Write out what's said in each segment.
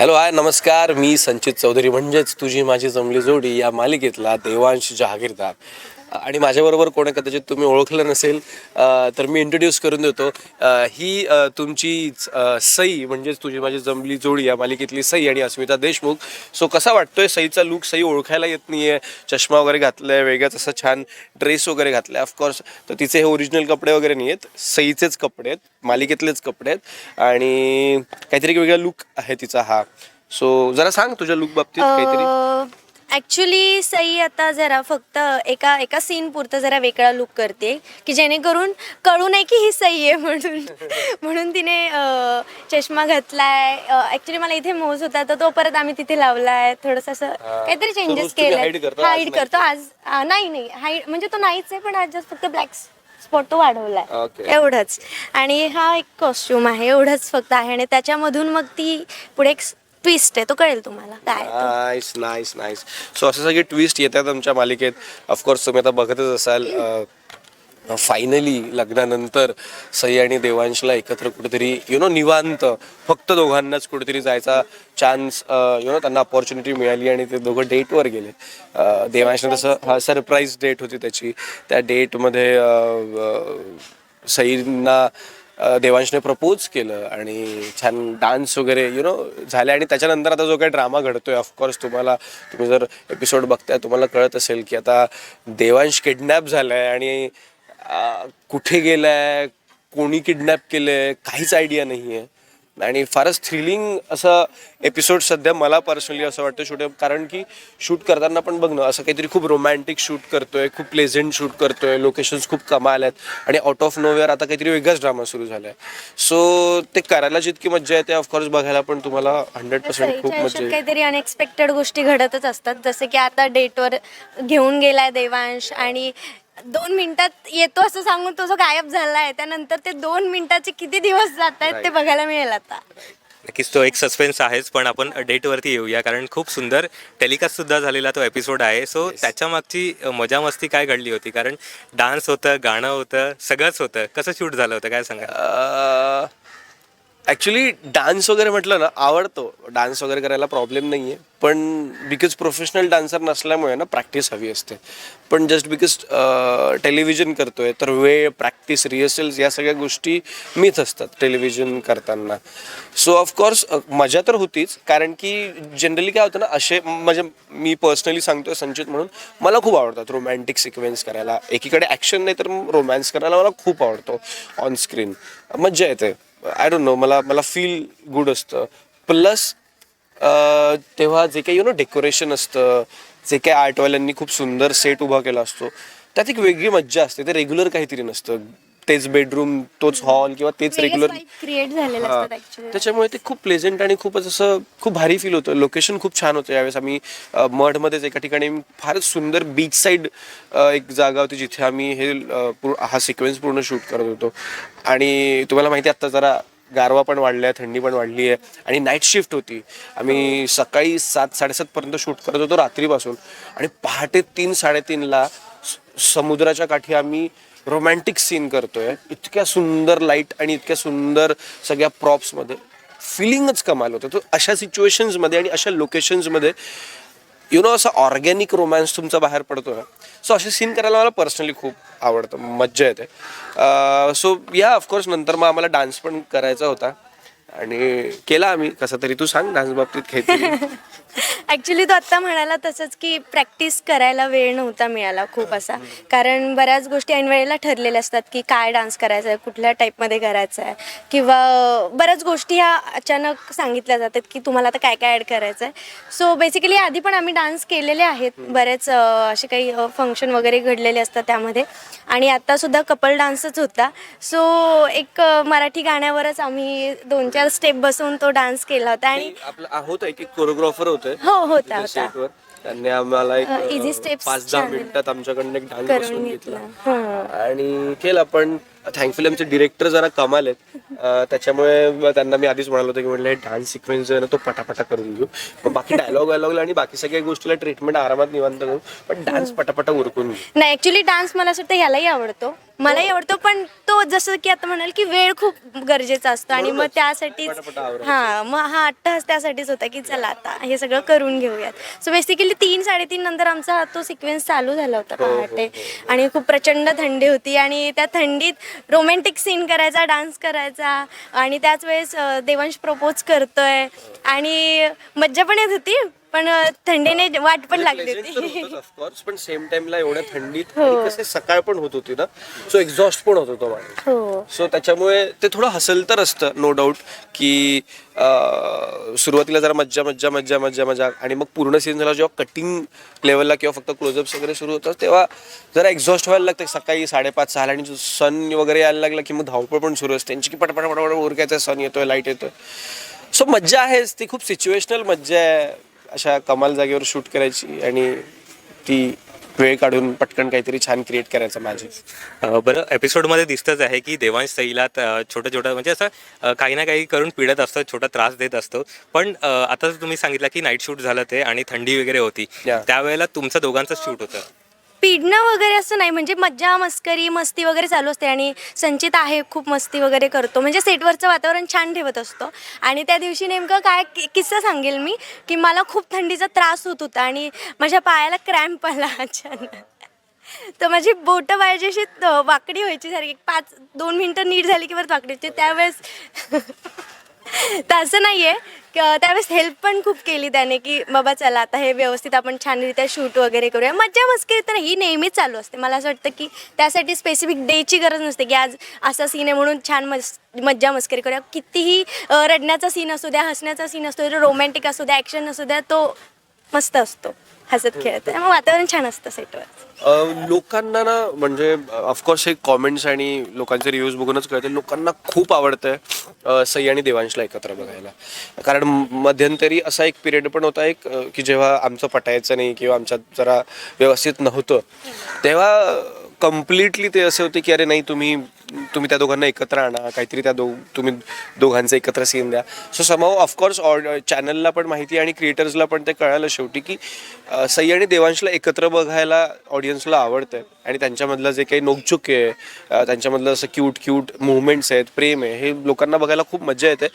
Hello hi नमस्कार. मी संचित चौधरी म्हणजेच तुझी माझी जमली जोडी या मालिकेतला देवांश जहागीरदार. आणि माझ्याबरोबर कोणी कदाचित तुम्ही ओळखलं नसेल तर मी इंट्रोड्यूस करून देतो. ही तुमची सई म्हणजेच तुझी माझी जमली जोडी या मालिकेतली सई आणि अस्मिता देशमुख. सो कसा वाटतोय सईचा लुक सई ओळखायला येत नाहीये. चष्मा वगैरे घातलाय वेगळाच असं छान ड्रेस वगैरे घातलाय. ऑफकोर्स तर तिचे हे ओरिजिनल कपडे वगैरे नाही आहेत सईचेच कपडे आहेत मालिकेतलेच कपडे आहेत. आणि काहीतरी वेगळा लुक आहे तिचा हा. सो जरा सांग तुझ्या लुक बाबतीत काहीतरी. ऍक्च्युली सई आता जरा फक्त एका एका सीन पुरतं जरा वेगळा लुक करते की जेणेकरून कळू नये की ही सई आहे म्हणून. म्हणून तिने अं, चष्मा घातलाय. ऍक्च्युली मला इथे मोज होता तर तो परत आम्ही तिथे लावलाय. थोडस असं काहीतरी चेंजेस तुम्ही केले hide करता, आज हाईड नाही. करतो आज. नाही नाही. हाईड म्हणजे तो नाहीच आहे पण आज just फक्त ब्लॅक स्पॉट तो वाढवलाय. Okay. एवढंच. आणि हा एक कॉस्ट्युम आहे एवढंच फक्त आहे. आणि त्याच्यामधून मग ती पुढे एक ट्विस्ट आहे तो कळेल तुम्हाला. काय आहे तो. नाईस नाईस नाईस सो असे सगळे ट्विस्ट येतात आमच्या मालिकेत. ऑफकोर्स तुम्ही आता बघतच असाल फायनली लग्नानंतर सई आणि देवांशला एकत्र कुठेतरी यु नो निवांत फक्त दोघांनाच कुठेतरी जायचा चान्स यु नो त्यांना अपॉर्च्युनिटी मिळाली आणि ते दोघं डेटवर गेले. अं, देवांशने तसं हा सरप्राईज डेट होती त्याची. त्या डेटमध्ये सईंना देवांशने प्रपोज केलं आणि छान डान्स वगैरे यु नो झाले. आणि त्याच्यानंतर आता जो काही ड्रामा घडतोय ऑफकोर्स तुम्हाला तुम्ही जर एपिसोड बघताय तुम्हाला कळत असेल की आता देवांश किडनॅप झालाय आणि कुठे कुठे गेलाय कोणी किडनॅप केलंय काहीच आयडिया नाही आहे आणि फारच थ्रिलिंग असं एपिसोड सध्या मला पर्सनली असं वाटतं शूट कारण की शूट करताना पण बघ ना असं काहीतरी खूप रोमॅन्टिक शूट करतोय खूप प्लेझेंट शूट करतोय लोकेशन्स खूप कमाल आहेत. आणि आउट ऑफ नोवेअर आता काहीतरी वेगळाच ड्रामा सुरू झालाय. सो ते करायला जितकी मज्जा येते ऑफकोर्स बघायला पण तुम्हाला हंड्रेड पर्सेंट खूप येईल. काहीतरी अनएक्सपेक्टेड गोष्टी घडतच असतात. जसे की आता डेटवर घेऊन गेलाय देवांश आणि दोन मिनिटात येतो असं सांगून तो जो गायब झालाय त्यानंतर ते दोन मिनिटाचे किती दिवस जात आहेत ते. बघायला मिळेल आता. नक्कीच तो एक सस्पेन्स आहेच पण आपण डेटवरती येऊया कारण खूप सुंदर टेलिकास्ट सुद्धा झालेला तो एपिसोड आहे. सो त्याच्या मागची मजा मस्ती काय घडली होती? कारण डान्स होतं गाणं होतं सगळंच होतं. कसं शूट झालं होतं? काय सांगा ॲक्च्युली डान्स वगैरे म्हटलं ना आवडतो. डान्स वगैरे करायला प्रॉब्लेम नाही आहे पण बिकॉज प्रोफेशनल डान्सर नसल्यामुळे ना प्रॅक्टिस हवी असते. पण जस्ट बिकॉज टेलिव्हिजन करतो आहे तर वेळ प्रॅक्टिस रिहर्सल्स या सगळ्या गोष्टी मीच असतात टेलिव्हिजन करताना. सो ऑफकोर्स मजा तर होतीच. कारण की जनरली काय होतं ना असे म्हणजे मी पर्सनली सांगतोय संचित म्हणून मला खूप आवडतात रोमॅन्टिक सिक्वेन्स करायला. एकीकडे ॲक्शन नाही तर रोमॅन्स करायला मला खूप आवडतो ऑन स्क्रीन मज्जा येते. आय डोंट नो मला मला फील गुड असतं. प्लस तेव्हा जे काही यु नो डेकोरेशन असतं जे काही आर्टवाल्यांनी खूप सुंदर सेट उभा केला असतो त्यात एक वेगळी मज्जा असते ते रेग्युलर काहीतरी नसतं. तेच बेडरूम तोच हॉल किंवा तेच रेग्युलर क्रिएट झालेले असतात त्याच्यामुळे ते खूप प्लेझेंट आणि खूपच असं खूप भारी फील होतं. लोकेशन खूप छान होतं यावेळेस. आम्ही अ, मठमध्येच एका ठिकाणी फारच सुंदर बीच साईड एक जागा होती जिथे आम्ही हे अ, पूर- हा सिक्वेन्स पूर्ण शूट करत होतो. आणि तुम्हाला माहिती आहे आत्ता जरा गारवा पण वाढला आहे थंडी पण वाढली आहे. आणि नाईट शिफ्ट होती. आम्ही सकाळी सात साडेसातपर्यंत शूट करत होतो रात्रीपासून. आणि पहाटे तीन साडेतीनला समुद्राच्या काठी आम्ही रोमॅन्टिक सीन करतोय. इतक्या सुंदर लाइट आणि इतक्या सुंदर सगळ्या प्रॉप्समध्ये फिलिंगच कमाल होतं. तो अशा सिच्युएशन्समध्ये आणि अशा लोकेशन्समध्ये यु नो असा ऑर्गॅनिक रोमॅन्स तुमचा बाहेर पडतो ना. सो असे सीन करायला मला पर्सनली खूप आवडतं. मज्जा येते. सो या ऑफकोर्स नंतर मग आम्हाला डान्स पण करायचा होता. आणि केला आम्ही. कसा तरी तू सांग डान्स बाबतीत काहीतरी ऍक्च्युली तो आत्ता म्हणाला तसंच की प्रॅक्टिस करायला वेळ नव्हता मिळाला खूप असा. कारण बऱ्याच गोष्टी ऐन वेळेला ठरलेल्या असतात की काय डान्स करायचा आहे कुठल्या टाईपमध्ये करायचा आहे किंवा बऱ्याच गोष्टी ह्या अचानक सांगितल्या जातात की तुम्हाला आता काय काय ॲड करायचं आहे सो बेसिकली आधी पण आम्ही डान्स केलेले आहेत. बरेच असे काही फंक्शन वगैरे घडलेले असतात त्यामध्ये. आणि आत्तासुद्धा कपल डान्सच होता. सो एक मराठी गाण्यावरच आम्ही दोन चार स्टेप बसवून तो डान्स केला होता आणि आपलं होतं एक एक कोरिओग्राफर होतं. हो होता होता. त्यांनी आम्हाला एक अ, easy steps पाच दहा. मिनिटात आमच्याकडनं एक डान्स करून बसवून घेतला. घेतला. हं. आणि केला पण थँकफुली आमचे डिरेक्टर जरा कमाल आहेत. अ, त्याच्यामुळे त्यांना मी आधीच म्हणालो होतो की म्हटलं हे डान्स सिक्वेन्स जो आहे ना तो पटापटा करून घेऊ. पण बाकी डायलॉग वायलॉग आणि बाकी सगळ्या गोष्टीला ट्रीटमेंट आरामात निवांत करू पण डान्स पटापटा उरकून घेऊ. नाही ऍक्च्युली डान्स मला असं वाटतं ह्यालाही आवडतो. मलाही आवडतो पण तो जसं की आता म्हणाल की वेळ खूप गरजेचा असतो आणि मग त्यासाठीच. हा मग हा अट्टहास त्यासाठीच होता की चला आता हे सगळं करून घेऊयात. सो बेसिकली तीन साडेतीन नंतर आमचा तो सिक्वेन्स चालू झाला होता पहाटे आणि खूप प्रचंड थंडी होती आणि त्या थंडीत रोमॅन्टिक सीन करायचा डान्स करायचा आणि त्याच वेळेस देवांश प्रपोज करतोय आणि मज्जा पण येत होती. पण अं, थंडीने वाट पण लागली होती. ऑफकोर्स पण सेम टाइमला एवढ्या थंडीत हो. आणि कसे सकाळ पण होत होती ना सो एक्झॉस्ट पण होत होतो माणूस हो. सो त्याच्यामुळे ते थोडं हसल तर असतं नो डाऊट की अं, सुरुवातीला जरा मज्जा मज्जा मज्जा मज्जा मजा आणि मग पूर्ण सीन झाला जेव्हा कटिंग लेवलला किंवा फक्त क्लोजअप्स वगैरे सुरू होतं तेव्हा जरा एक्झॉस्ट व्हायला लागतं. सकाळी साडेपाच सहाला आणि सन वगैरे यायला लागला की मग धावपळ पण सुरू असते. त्यांची की पटपट पटपट उरकायचं सन येतोय लाइट येतोय. सो मज्जा आहेच ती खूप सिच्युएशनल मज्जा आहे. अशा कमाल जागेवर शूट करायची आणि ती वेळ काढून पटकन काहीतरी छान क्रिएट करायचं अ, बरं एपिसोडमध्ये दिसतच आहे की देवांश सईला छोटं छोटं म्हणजे असं काही ना काही करून पिडत असतो छोटा त्रास देत असतो. पण आता तुम्ही सांगितलं की नाईट शूट झालं ते आणि थंडी वगैरे होती. त्यावेळेला तुमचं दोघांचं शूट होतं. पिडणं वगैरे असं नाही. म्हणजे मज्जा मस्करी मस्ती वगैरे चालू असते आणि संचित आहे खूप मस्ती वगैरे करतो. म्हणजे सेटवरचं वातावरण छान ठेवत असतो. आणि त्या दिवशी नेमकं काय कि- किस्सा सांगेल मी की मला खूप थंडीचा त्रास होत होता आणि माझ्या पायाला क्रॅम्प आला अचानक. तर माझी बोटं पाहिजे अशी त- वाकडी व्हायची सारखी. पाच दोन मिनटं नीट झाली की परत वाकडी होती. त्यावेळेस तसं नाही आहे त्यावेळेस हेल्प पण खूप केली त्याने की बाबा चला आता हे व्यवस्थित आपण छानरित्या शूट वगैरे करूया. मज्जा मस्करी तर ही नेहमीच चालू असते. मला असं वाटतं की त्यासाठी स्पेसिफिक डेची गरज नसते की आज असा सीन आहे म्हणून छान मस् मज्जा मस्करी करूया. कितीही रडण्याचा सीन असू द्या हसण्याचा सीन असू द्या रोमॅन्टिक असू द्या ॲक्शन असू द्या तो मस्त असतो. हसत खेळत. मग वातावरण छान असतं सेटवर. लोकांना ना म्हणजे ऑफकोर्स हे कॉमेंट्स आणि लोकांचे रिव्ह्यूज बघूनच कळते. लोकांना खूप आवडतंय अ, सई आणि देवांशला एकत्र बघायला. कारण मध्यंतरी असा एक पिरियड पण होता एक की जेव्हा आमचं पटायचं नाही किंवा आमच्यात जरा व्यवस्थित नव्हतं तेव्हा कम्प्लिटली ते असे होते की अरे नाही तुम्ही तुम्ही त्या दोघांना एकत्र आणा काहीतरी त्या दो तुम्ही दोघांचं एकत्र सीन द्या. सो समाव ऑफकोर्स ऑड चॅनलला पण माहिती आणि क्रिएटर्सला पण ते कळालं शेवटी की uh, सई आणि देवांशला एकत्र बघायला ऑडियन्सला आवडतं आणि त्यांच्यामधलं जे काही नोकझुक आहे uh, त्यांच्यामधलं असं क्यूट क्यूट मुवमेंट्स आहेत प्रेम आहे हे लोकांना बघायला खूप मजा येते.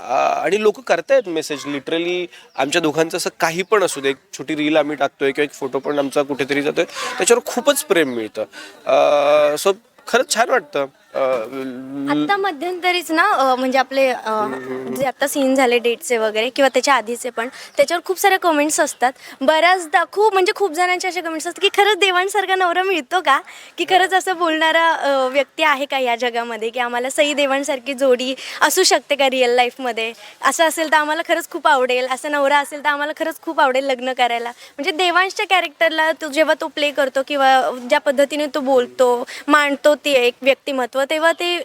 आणि लोक करतायत मेसेज लिटरली आमच्या दोघांचं असं काही पण असू दे एक छोटी रील आम्ही टाकतोय किंवा एक फोटो पण आमचा कुठेतरी जातोय त्याच्यावर खूपच प्रेम मिळतं. सो खरंच छान वाटतं. आता मध्यंतरीच ना अं, म्हणजे आपले अं, जे आता सीन झाले डेटचे वगैरे किंवा त्याच्या आधीचे पण त्याच्यावर खूप साऱ्या कमेंट्स असतात. बऱ्याचदा खूप म्हणजे खूप जणांचे असे कमेंट्स असतात की खरंच देवांसारखा नवरा मिळतो का? की खरंच असं बोलणारा अं, व्यक्ती आहे का या जगामध्ये? की आम्हाला सई देवांसारखी जोडी असू शकते का रिअल लाईफमध्ये असं असेल तर आम्हाला खरंच खूप आवडेल. असं नवरा असेल तर आम्हाला खरंच खूप आवडेल लग्न करायला. म्हणजे देवांशच्या कॅरेक्टरला तो जेव्हा तो प्ले करतो किंवा ज्या पद्धतीने तो बोलतो मांडतो ते एक व्यक्तिमत्व तेव्हा ते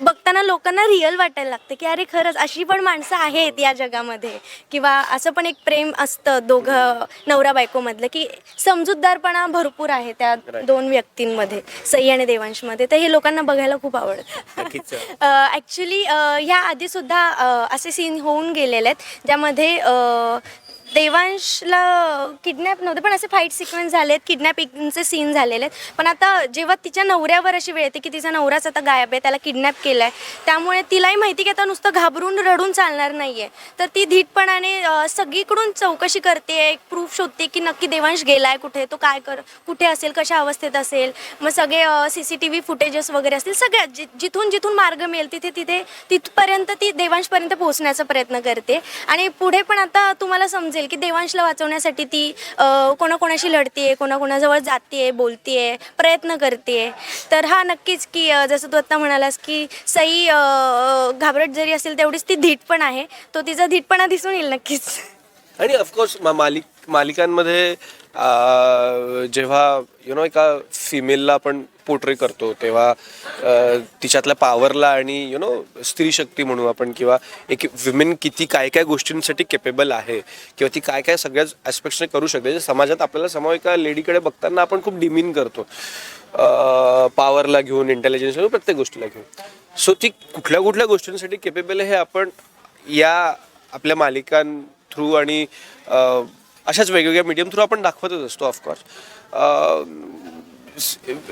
बघताना लोकांना रिअल वाटायला लागते की अरे खरंच अशी पण माणसं आहेत या जगामध्ये. किंवा असं पण एक प्रेम असतं दोघं नवरा बायकोमधलं की समजूतदारपणा भरपूर आहे त्या दोन व्यक्तींमध्ये सई आणि देवांशमध्ये. तर हे लोकांना बघायला खूप आवडतं. ॲक्च्युली ह्या आधीसुद्धा असे सीन होऊन गेलेले आहेत ज्यामध्ये देवांशला किडनॅप नव्हते पण असे फाईट सिक्वेन्स झालेत किडनॅपिंगचे सीन झालेले आहेत. पण आता जेव्हा तिच्या नवऱ्यावर अशी वेळ येते की तिचा नवराच आता गायब आहे त्याला किडनॅप केलं आहे त्यामुळे तिलाही माहिती की आता नुसतं घाबरून रडून चालणार नाही आहे तर ती धीटपणाने सगळीकडून चौकशी करते एक प्रूफ शोधते की नक्की देवांश गेला आहे कुठे तो काय कर कुठे असेल कशा अवस्थेत असेल मग सगळे C C T V footages वगैरे असतील सगळ्या जि जिथून जिथून मार्ग मिळेल तिथे तिथे तिथपर्यंत ती देवांशपर्यंत पोहोचण्याचा प्रयत्न करते. आणि पुढे पण आता तुम्हाला समजेल की देवांशला वाचवण्यासाठी ती कोणाकोणाशी लढतीये कोणाकोणाजवळ जाते बोलतीये प्रयत्न करते तर हा नक्कीच की जसं तू आत्ता म्हणालास की सई घाबरट जरी असेल तेवढीच ती धीट पण आहे. तो तिचा धीटपणा दिसून येईल नक्कीच. आणि ऑफकोर्स मालिक मालिकांमध्ये जेव्हा यु नो एका फिमेलला आपण पोर्ट्रे करतो तेव्हा तिच्यातल्या पॉवरला आणि यु नो स्त्री शक्ती म्हणू आपण किंवा एक विमेन किती काय काय गोष्टींसाठी केपेबल आहे किंवा ती काय काय सगळ्याच ॲस्पेक्ट्सने करू शकते. जे समाजात आपल्याला समोर एका लेडीकडे बघताना आपण खूप डिमिन करतो. पावरला घेऊन इंटेलिजन्स घेऊन प्रत्येक गोष्टीला घेऊन. सो ती कुठल्या कुठल्या गोष्टींसाठी केपेबल आहे हे आपण या आपल्या मालिकां थ्रू आणि अशाच वेगवेगळ्या मीडियम थ्रू आपण दाखवतच असतो ऑफकोर्स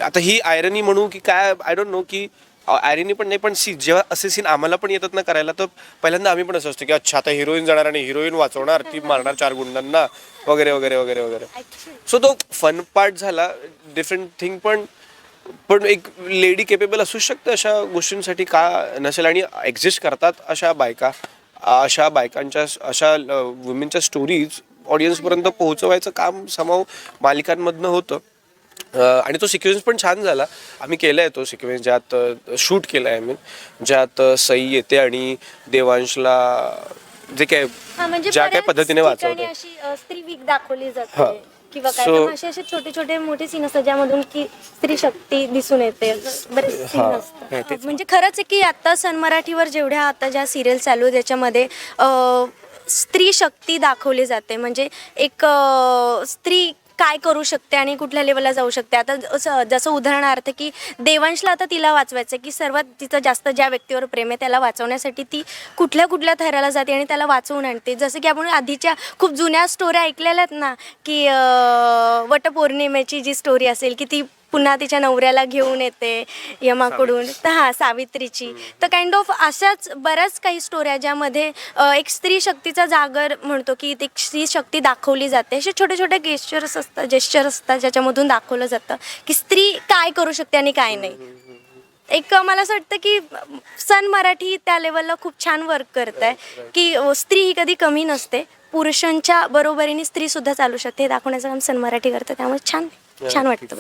आता ही आयरनी म्हणू की काय आय डोंट नो की आयरनी पण नाही पण सी जेव्हा असे सीन आम्हाला पण येतात ना करायला तर पहिल्यांदा आम्ही पण असं असतो की अच्छा आता हिरोईन जाणार आणि हिरोईन वाचवणार ती मारणार चार गुंडांना वगैरे वगैरे वगैरे वगैरे. सो तो फन पार्ट झाला डिफरंट थिंग पण पण एक लेडी केपेबल असू शकते अशा गोष्टींसाठी का नसेल आणि एक्झिस्ट करतात अशा बायका अशा बायकांच्या अशा वुमेनच्या स्टोरीज ऑडियन्सपर्यंत पोहोचवायचं काम समाव मालिकांमधनं होतं. आणि तो सिक्वेन्स पण छान झाला. आम्ही केला आहे तो सिक्वेन्स ज्यात शूट केला आहे मीन ज्यात सई येते आणि देवांशला जे काय हा, म्हणजे ज्या काय बऱ्याच पद्धतीने ठिकाणी वाचवते अशी अ, स्त्री वीक दाखवली हा. जाते किंवा काय So- तर असे असे छोटे छोटे मोठे सीन असतात ज्यामधून की स्त्री शक्ती दिसून येते. बरेच सीन हा. असतात म्हणजे खरंच आहे की आता सन मराठीवर जेवढ्या आता ज्या सिरियल चालू आहे त्याच्यामध्ये अ, स्त्री शक्ती दाखवली जाते. म्हणजे एक अ, स्त्री काय करू शकते आणि कुठल्या लेवलला जाऊ शकते? आता जसं जसं उदाहरणार्थ की देवांशला आता तिला वाचवायचं आहे की सर्वात तिचं जास्त ज्या व्यक्तीवर प्रेम आहे त्याला वाचवण्यासाठी ती कुठल्या कुठल्या थराला जाते आणि त्याला वाचवून आणते. जसं की आपण आधीच्या खूप जुन्या स्टोऱ्या ऐकलेल्या आहेत ना की अं, वटपौर्णिमेची जी स्टोरी असेल की ती पुन्हा तिच्या नवऱ्याला घेऊन येते यमाकडून. तर हा सावित्रीची. तर काइंड ऑफ अशाच बऱ्याच काही स्टोऱ्या ज्यामध्ये एक स्त्री शक्तीचा जागर म्हणतो की एक स्त्री शक्ती दाखवली जाते. असे छोटे छोटे गेस्चर्स असतात जेस्चर असतात ज्याच्यामधून दाखवलं जातं की स्त्री काय करू शकते आणि काय नाही. एक मला असं वाटतं की सन मराठी त्या लेवलला खूप छान वर्क करत आहे. की स्त्री ही कधी कमी नसते. पुरुषांच्या बरोबरीने स्त्री सुद्धा चालू शकते. हे दाखवण्याचं काम सन मराठी करतं. त्यामुळे छान छान वाटतं.